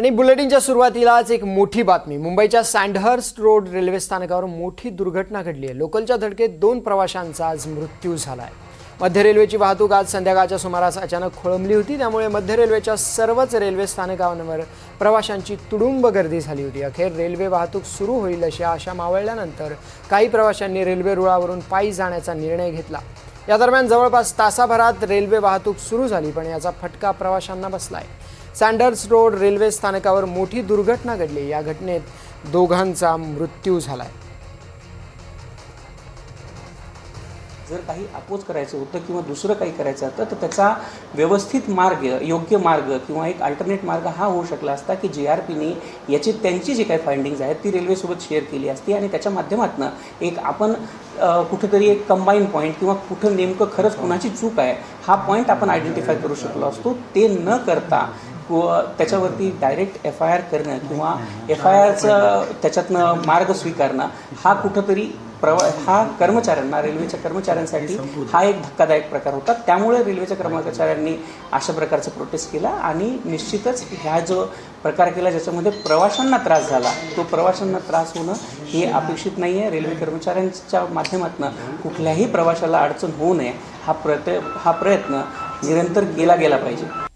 आणि बुलेटिनच्या सुरुवातीलाच एक मोठी बातमी. मुंबईच्या सँडहर्स्ट रोड रेल्वे स्थानकावर मोठी दुर्घटना घडली आहे. लोकलच्या धडकेत दोन प्रवाशांचा आज मृत्यू झाला आहे मध्य रेल्वेची वाहतूक आज संध्याकाळच्या सुमारास अचानक खोळंबली होती. त्यामुळे मध्य रेल्वेच्या सर्वच रेल्वे स्थानकांवर प्रवाशांची तुडुंब गर्दी झाली होती. अखेर रेल्वे वाहतूक सुरू होईल अशी आशा मावळल्यानंतर काही प्रवाशांनी रेल्वे रुळावरून पायी जाण्याचा निर्णय घेतला. या दरम्यान जवळपास तासाभरात रेल्वे वाहतूक सुरू झाली पण याचा फटका प्रवाशांना बसला आहे सँडर्स रोड रेल्वे स्थानकावर मोठी दुर्घटना घडली. या घटनेत दोघांचा मृत्यू झालाय. जर काही अपोज करायचं होतं किंवा दुसरं काही करायचं होतं तर त्याचा व्यवस्थित मार्ग योग्य मार्ग किंवा एक अल्टरनेट मार्ग हा होऊ शकला असता की जे आर पीने याची त्यांची जी काही फाइंडिंग्ज आहेत ती रेल्वेसोबत शेअर केली असती आणि त्याच्या माध्यमातून एक आपण कुठेतरी एक कंबाईन पॉईंट किंवा कुठं नेमकं खरंच कुणाची चूक आहे हा पॉईंट आपण आयडेंटिफाय करू शकलो असतो. ते न करता त्याच्यावरती डायरेक्ट एफ आय आर करणं किंवा एफ आय आरचं त्याच्यातनं मार्ग स्वीकारणं हा कुठंतरी प्रवा हा कर्मचाऱ्यांना रेल्वेच्या कर्मचाऱ्यांसाठी हा एक धक्कादायक प्रकार होता. त्यामुळे रेल्वेच्या कर्मचाऱ्यांनी अशा प्रकारचं प्रोटेस्ट केला आणि निश्चितच ह्या जो प्रकार केला ज्याच्यामध्ये प्रवाशांना त्रास झाला तो प्रवाशांना त्रास होणं हे अपेक्षित नाही आहे रेल्वे कर्मचाऱ्यांच्या माध्यमातून कुठल्याही प्रवाशाला अडचण होऊ नये हा प्रयत्न हा प्रयत्न निरंतर केला गेला पाहिजे.